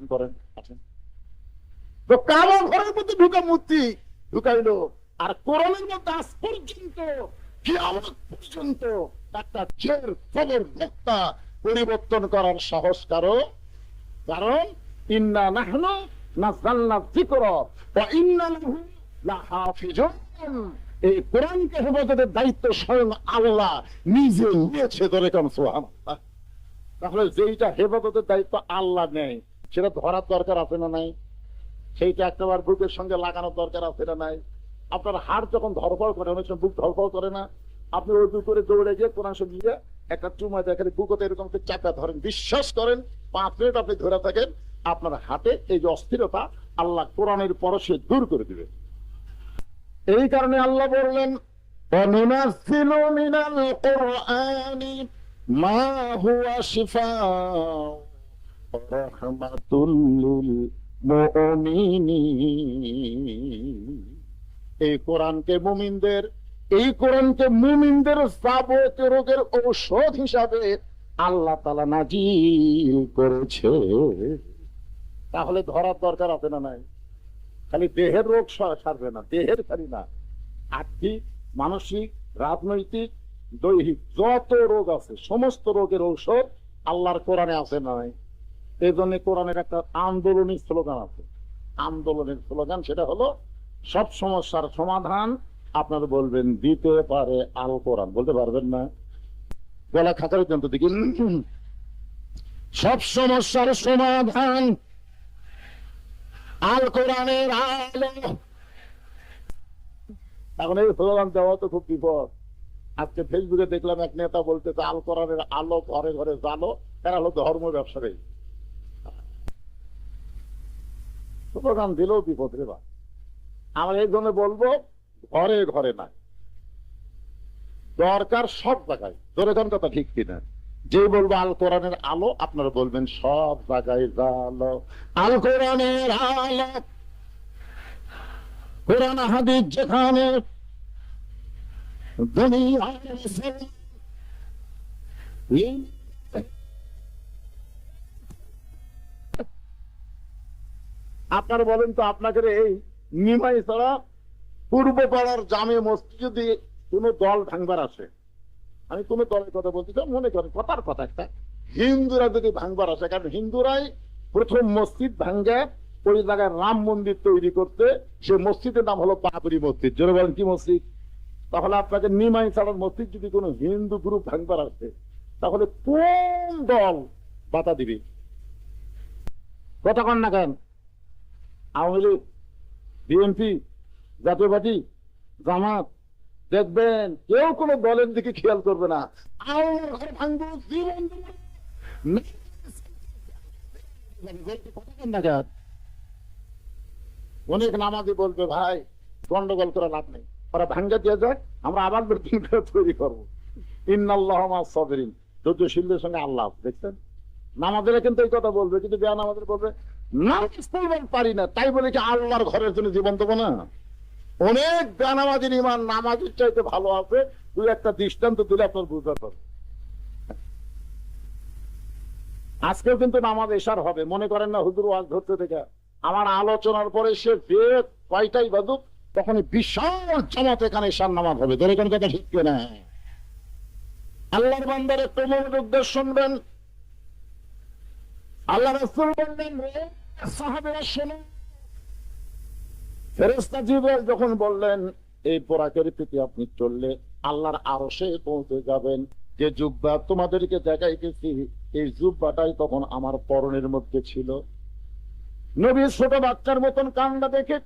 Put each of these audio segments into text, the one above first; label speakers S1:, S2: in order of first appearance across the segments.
S1: আসেন করেন? আসেন তো কালো ঘরের মধ্যে ঢুকা মূর্তি ঢুকাইলো। আর কোরআনের মধ্যে আজ পর্যন্ত পর্যন্ত একটা জের খবর বক্তা পরিবর্তন করার সাহস কারও? কারণ ইন্না ওয়া ইন্না লাহু এই কোরআনকে হেফাজতের দায়িত্ব স্বয়ং আল্লাহ নিজে নিয়েছে ধরে কেন সুবহানাল্লাহ। তাহলে যেইটা হেফাজতের দায়িত্ব আল্লাহ নেয় সেটা ধরার দরকার আছে না নাই? সেইটা একটাবার বুকের সঙ্গে লাগানোর দরকার আছে না নাই? আপনার হাড় যখন ধরফড় করে, অনেক সময় বুক ধরফড় করে না, আপনি ওই বুক করে দৌড়ে গিয়ে কোন সঙ্গে একটা চুমা দেখেন বুকতে এরকম চাপা ধরেন। বিশ্বাস করেন, পাঁচ মিনিট আপনি ধরে থাকেন, আপনার হাতে এই যে অস্থিরতা আল্লাহ কোরআনের পরশে দূর করে দিবে। এই কারণে আল্লাহ বললেন وننزل من القرآن মা هو এই কোরআনকে মুমিনদের, এই কোরআনকে মুমিনদের রোগের ঔষধ হিসাবে আল্লাহ তালা নাজিল করেছে। তাহলে ধরার দরকার আছে না নাই? খালি দেহের রোগ সারবে না, দেহের খালি না। আর্থিক, মানসিক, রাজনৈতিক, দৈহিক যত রোগ আছে, সমস্ত রোগের ঔষধ আল্লাহর কোরআনে আছে নাই? এই জন্য কোরআনের একটা আন্দোলনী স্লোগান আছে। আন্দোলনের স্লোগান সেটা হলো, সব সমস্যার সমাধান আপনারা বলবেন, দিতে পারে আল কোরআন। বলতে পারবেন না। গলা খাতার যন্ত্র দিকে সব সমস্যার সমাধান আল কোরআনের আলো। এখন এই স্লোগান দেওয়া তো খুব বিপদ। আজকে ফেসবুকে দেখলাম এক নেতা বলতে আল কোরআনের আলো ঘরে ঘরে জালো এরা হলো ধর্ম ব্যবসায়ী। স্লোগান দিলেও বিপদ রে বা আমরা এই জন্য বলব, ঘরে ঘরে না দরকার সব জায়গায়। ধরে কোন কথা ঠিক কিনা। যে বলব, আল কোরআনের আলো, আপনারা বলবেন, সব জায়গায় জালো। আল কোরআনের আলো। কোরআন হাদিস যেখানে দুনিয়ার আপনারা বলেন তো আপনাদের এই নিমাই ছাড়া পূর্ব পাড়ার জামে মসজিদে কোন দল ভাঙবার আসে আমি কোন দলের কথা বলছি মনে করেন কথার কথা একটা। হিন্দুরা যদি ভাঙবার আসে কারণ হিন্দুরাই প্রথম মসজিদ ভাঙ্গে ওই জায়গায় রাম মন্দির তৈরি করতে। সে মসজিদের নাম হলো বাবরি মসজিদ। জোরে বলেন, কি মসজিদ? তাহলে আপনাকে নিমাই ছাড়ার মসজিদ যদি কোনো হিন্দু গ্রুপ ভাঙবার আসে তাহলে কোন দল বাধা দিবে? কথা কন না কেন? আওয়ামী লীগ, বিএনপি, জাতীয় পার্টি, জামাত, দেখবেন কেউ কোনো দলের দিকে খেয়াল করবে না? অনেক নামাজি বলবে, ভাই, গন্ডগোল করে লাভ নেই। ওরা ভাঙ্গা দিয়ে যাক আমরা আবার করে তৈরি করব। ইন্নাল্লাহ সদরিন। সঙ্গে আল্লাহ, দেখছেন? নামাজেরা কিন্তু এই কথা বলবে, কিন্তু বেয়া নামাজের বলবে নামাজ পড়বার পারি না, তাই বলে কি আল্লাহর ঘরের জন্য জীবন দেবো না। অনেক বেনামাজির ইমান নামাজের চাইতে ভালো আছে দুই একটা দৃষ্টান্ত দিলে আপনার বুঝতে পারবে আজকেও কিন্তু নামাজ এসার হবে, মনে করেন না হুজুর ওয়াজ ধরতে থেকে। আমার আলোচনার পরে সে যে কয়টাই বাদুক তখন বিশাল জামাত এখানে এসার নামাজ হবে। ধরে কোন কথা ঠিক না আল্লাহর বান্দার একটু উদ্দেশ্য শুনবেন। আল্লাহ রসুল বললেন ফেরেস্তা জিব্রাইল যখন বললেন, এই পোড়াকের প্রতি আপনি চললে আল্লাহর আরশে পৌঁছে যাবেন। যে জুব্বা তোমাদেরকে দেখাইতেছি, এই জুব্বাটাই তখন আমার পরনের মধ্যে ছিল। নবী ছোট বাচ্চার মতন কান্দা দেখে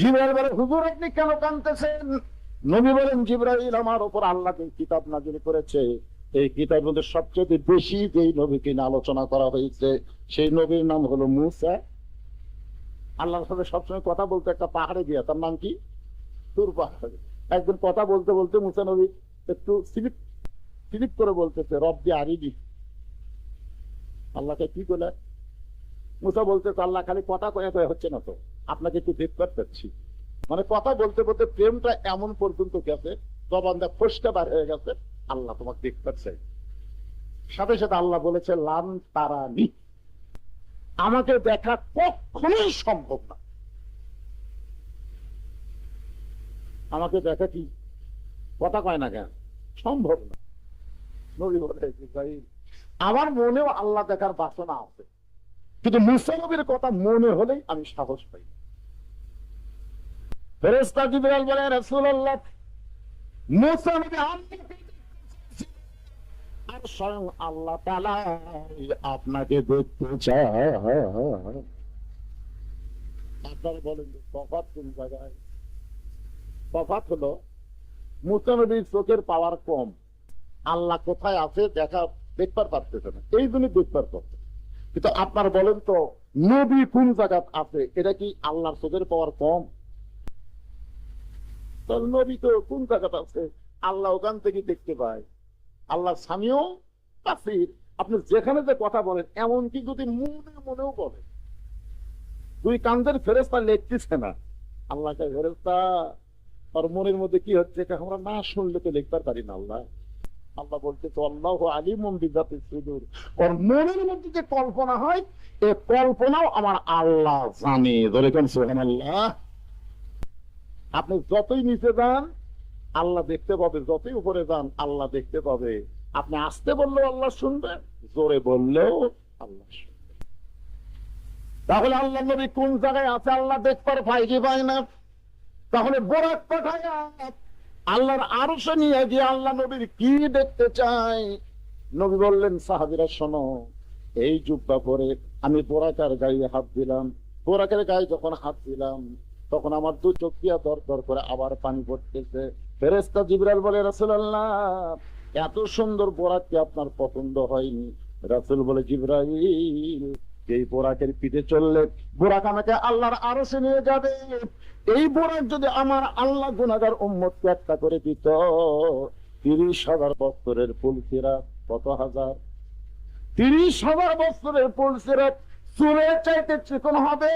S1: জিব্রাইল বলে, হুজুর, আপনি কেন কান্দতেছেন নবী বলেন, জিব্রাইল আমার উপর আল্লাহকে কিতাব নাজিল করেছে। এই কিতাবের মধ্যে সবচেয়ে বেশি যেই নবীকে নিয়ে আলোচনা করা হয়েছে, সেই নবীর নাম হলো মুসা। আল্লাহর সাথে সবসময় কথা বলতে একটা পাহাড়ে গিয়া, তার নাম কি? তুর পাহাড়ে। একদিন কথা বলতে বলতে মুসা নবী একটু স্লিপ স্লিপ করে বলতেছে, রব দিয়ে আরিবি আল্লাহকে কি বলে মুসা বলতেছে আল্লাহ খালি কথা কয়ে কয়ে হচ্ছে না তো। আপনাকে একটু দেখতে পাচ্ছি মানে কথা বলতে বলতে প্রেমটা এমন পর্যন্ত গেছে, জবানটা ফসকা বার হয়ে গেছে। আল্লাহ তোমাকে দেখতে চাই। সাথে সাথে আল্লাহ বলেছে, লান তারানি। আমাকে দেখা কখনোই সম্ভব না। আমাকে দেখা কি? কথা কয় না কেন? সম্ভব না। নবী বলে আমার মনেও আল্লাহ দেখার বাসনা আছে। কিন্তু মুসানবীর কথা মনে হলে আমি সাহস পাই ফেরেস্তা জিব্রাইল বলে, রাসূলুল্লাহ, মুসা নবী আল্লাহকে আর স্বয়ং আল্লাহ আপনাকে দেখতে চায়। বলেন কোন জায়গায়? তফাৎ হলো মুসা চোখের পাওয়ার কম। আল্লাহ কোথায় আছে দেখা দেখবার পারতেছে না। এই জন্য দেখবার করতে কিন্তু আপনার বলেন তো, নবী কোন জায়গা আছে? এটা কি আল্লাহর চোখের পাওয়ার কম? নবী তো কোন জায়গাতে আছে? আল্লাহ ওখান থেকে দেখতে পায়। আল্লাহ স্বামীও কাসির আপনি যেখানে যে কথা বলেন, এমনকি যদি মনে মনেও বলেন, দুই কান্দের ফেরেস্তা লিখতেছে না। আল্লাহকে ফেরেস্তা ওর মনের মধ্যে কি হচ্ছে? এটা আমরা না শুনলে তো লিখতে পারি না আল্লাহ। আল্লাহ বলতে তো আল্লাহ বিজাতি সুদূর। ওর মনের মধ্যে যে কল্পনা হয়, এ কল্পনাও আমার আল্লাহ জানে। ধরে কোন? সুবহানাল্লাহ। আপনি যতই নিচে যান আল্লাহ দেখতে পাবে, যতই উপরে যান, আল্লাহ দেখতে পাবে। আপনি আসতে বললেও আল্লাহ শুনবে, জোরে বললেও আল্লাহ শুনবে। তাহলে আল্লাহ নবী কোন জায়গায় আছে? আল্লাহ দেখবার কি পায় না। তাহলে বরাক পাঠায়। আল্লাহর আরও নিয়ে গিয়ে আল্লাহ নবীর কি দেখতে চাই নবী বললেন, সাহাবিরা, শোনো, এই জুব্বা পরে আমি বোরাকার গায়ে হাত দিলাম। বোরাকের গায়ে যখন হাত দিলাম, তখন আমার দু চোখ দিয়া দর দর করে আবার পানি পড়তেছে। ফেরেস্তা জিবরাল বলে, রাসূলুল্লাহ, এত সুন্দর বোরাক কি আপনার পছন্দ হয়নি? রাসুল বলে, জিবরাইল, এই বোরাকের পিঠে চললে বোরাক আমাকে আল্লাহর আরও নিয়ে যাবে। এই বোরাক যদি আমার আল্লাহ গুনাগার উম্মতকে একটা করে দিত, তিরিশ হাজার বছরের পুলসিরা কত হাজার? তিরিশ হাজার বছরের পুলসিরা চুলের চাইতে চিকন হবে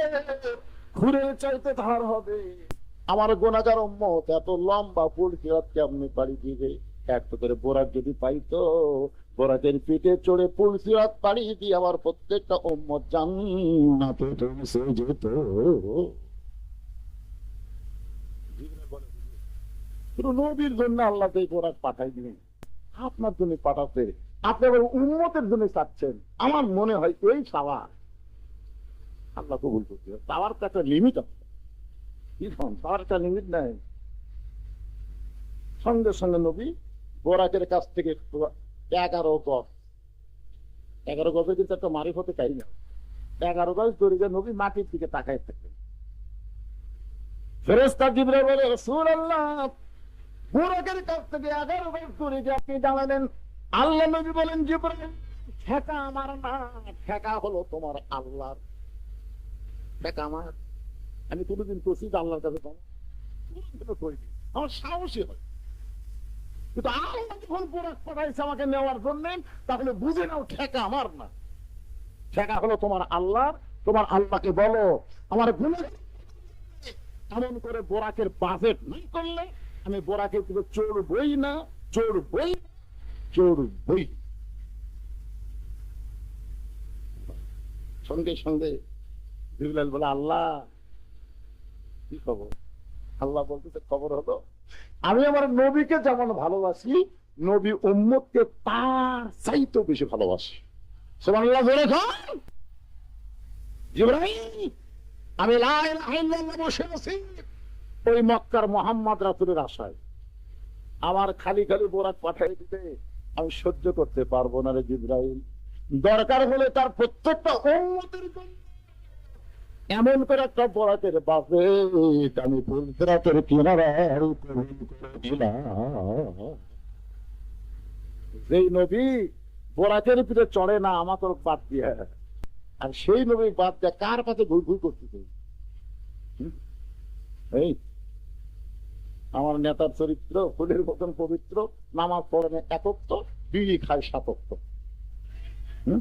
S1: ঘুরে চাইতে ধার হবে। আমার গোনাগার উম্মত, এত লম্বা ফুল সিরাত কেমনি পাড়ি দিবে? একটা করে বোরাক যদি পাইতো বোরাকের পিঠে চড়ে ফুল সিরাত পাড়ি দিয়ে আমার প্রত্যেকটা উম্মত যেত। নবীর জন্য আল্লাহ এই বোরাক পাঠাই আপনার জন্য পাঠাতে, আপনি আবার উন্মতের জন্য চাচ্ছেন। আমার মনে হয় এই সাওয়া আল্লাহ কবুল করতে। পাওয়ার তো একটা লিমিট আছে। পাওয়ার একটা লিমিট নাই। সঙ্গে সঙ্গে নবী বোরাকের কাছ থেকে এগারো গজ। এগারো গজে কিন্তু একটা মারিফ হতে চাই না এগারো গজ নবী মাটির দিকে আল্লাহ বলেন ঠেকা আমার না, ঠেকা হলো তোমার আল্লাহর। দেখ আমার আমি কোনোদিন তসিদ আল্লাহর কাছে। আমার হয় কিন্তু আল্লাহ যখন পোড়াক পাঠাইছে আমাকে নেওয়ার জন্য, তাহলে বুঝে নাও, ঠেকা আমার না ঠেকা হলো তোমার আল্লাহ তোমার আল্লাহকে বলো, আমার এমন করে বোরাকের বাজেট নাই করলে আমি বোরাকের দিকে চড়বই না, চড়বই চড়বই। সঙ্গে সঙ্গে বলে, আল্লাহ কি খবর? আল্লাহ বলতেছে, খবর হলো, আমি আমার নবীকে যেমন ভালোবাসি, নবী উম্মতকে তার চাইতে বেশি ভালোবাসি। আমি বসে আছি। ওই মক্কার মোহাম্মদ রাসূলের আশায়। আমার খালি খালি বোরাক পাঠাই দিতে আমি সহ্য করতে পারব না রে জিব্রাইল। দরকার হলে তার প্রত্যেকটা উম্মতের জন্য এমন করে একটা বরাতের বাপে আমি ফুলসরাতের কিনারার করে দিলাম নবী বরাতের পিঠে চড়ে না আমাকে বাদ দিয়ে। আর সেই নবী বাদ দিয়ে কার কাছে ঘুর ঘুর করতেছে? এই, আমার নেতার চরিত্র, ফুলের মতন পবিত্র, নামাজ পড়ে একত্ব বিড়ি খায় হুম?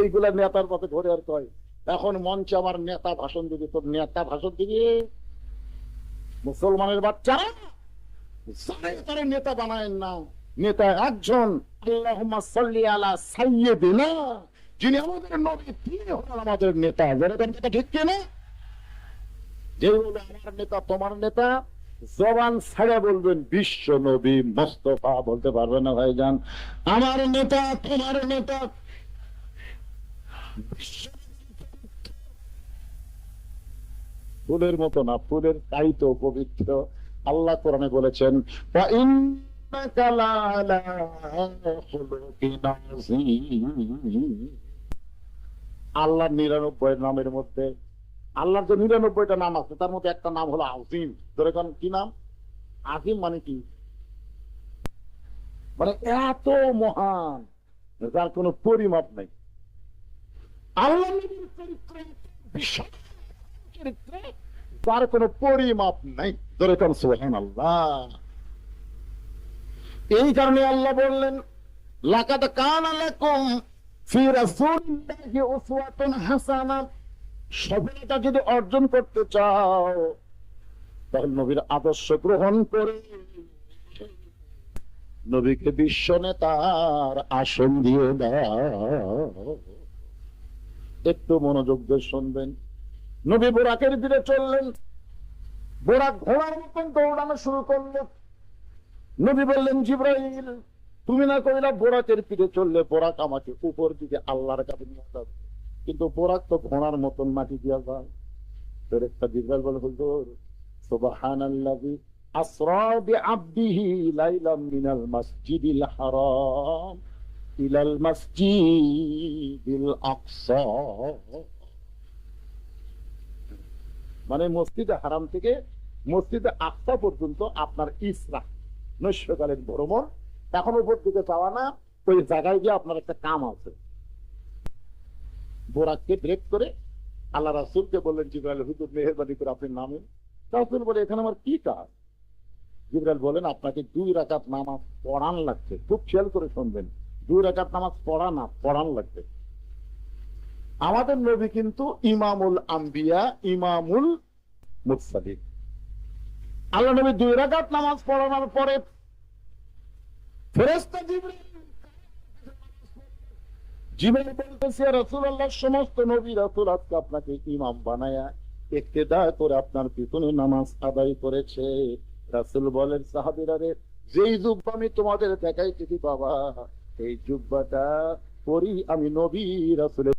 S1: এইগুলা নেতার পথে ঘরে আর কয়? এখন মঞ্চে আমার নেতা ভাষণ দিবে, তোর নেতা ভাষণ দিবে। মুসলমানের বাচ্চারা যারা তারা নেতা বানায় না। নেতা একজন আলা যিনি আমাদের নবী, তিনি হলেন আমাদের নেতা। ঠিক যে আমার নেতা, তোমার নেতা, জবান ছাড়া বলবেন, বিশ্ব নবী মোস্তফা বলতে পারবে না ভাইজান। আমার নেতা, তোমার নেতা, বিশ্ব ফুলের মতো না, ফুলের চাইতো পবিত্র। আল্লাহ কোরআনে বলেছেন। আল্লাহর নিরানব্বই নামের মধ্যে, আল্লাহর যে নিরানব্বইটা নাম আছে, তার মধ্যে একটা নাম হলো আজিম। ধরে কি নাম? আজিম মানে কি? মানে এত মহান, যার কোনো পরিমাপ নেই। আল্লাহ চরিত্র বিশাল। চরিত্রে তার কোনো পরিমাপ সোহান আল্লাহ এই কারণে আল্লাহ বললেন, লাকাদ কানা ফি রাসূলিল্লাহি উসওয়াতুন হাসানা। সফলতা যদি অর্জন করতে চাও, তাহলে নবীর আদর্শ গ্রহণ করে। নবীকে বিশ্ব নেতার আসন দিয়ে দাও। একটু মনোযোগ দিয়ে শুনবেন। নবী বোরাকের দিকে চললেন। বোরাক ঘোড়ার মতন দৌড়ানো শুরু করল। নবী বললেন, জিব্রাইল, তুমি না কইলা বোরাকের পিঠে চললে, বোরাক আমাকে উপর দিকে আল্লাহর কাছে নিয়ে যাবে। কিন্তু বোরাক তো ঘোড়ার মতন মাটি দিয়া যায়। একটা জিব্রাইল বলে হুজুর, সুবহানাল্লাযী আসরা বিআবদিহি লাইলাম মিনাল মাসজিদিল হারাম ইলাল মাসজিদিল আকসা। মানে মসজিদে হারাম থেকে মসজিদে আকসা পর্যন্ত আপনার ইসরা নৈশকালীন ভ্রমণ এখন উপর দিকে যাওয়া না, ওই জায়গায় গিয়ে আপনার একটা কাম আছে। বোরাককে ব্রেক করে আল্লাহ রাসুলকে বললেন, জিব্রাইল, হুজুর, মেহরবানি করে আপনি নামেন। রাসুল বলে, এখানে আমার কি কাজ? জিব্রাইল বলেন আপনাকে দুই রাকাত নামাজ পড়ান লাগছে খুব খেয়াল করে শুনবেন, দুই রাকাত নামাজ পড়া না, পড়ান লাগবে। আমাদের নবী কিন্তু ইমামুল আম্বিয়া, ইমামুল মুরসালিন। আল্লাহ নবী দুই রাকাত নামাজ পড়ানোর পরে জিবরাইল বলতেছে সমস্ত নবী রাসূল আজকে আপনাকে ইমাম বানায়া ইক্তেদা করে আপনার পিছনে নামাজ আদায় করেছে। রাসূল বলেন, সাহাবীরা রে, যেই জুব্বা আমি তোমাদের দেখাইতেছি বাবা এই জুব্বাটা পরি আমি নবী রাসূলের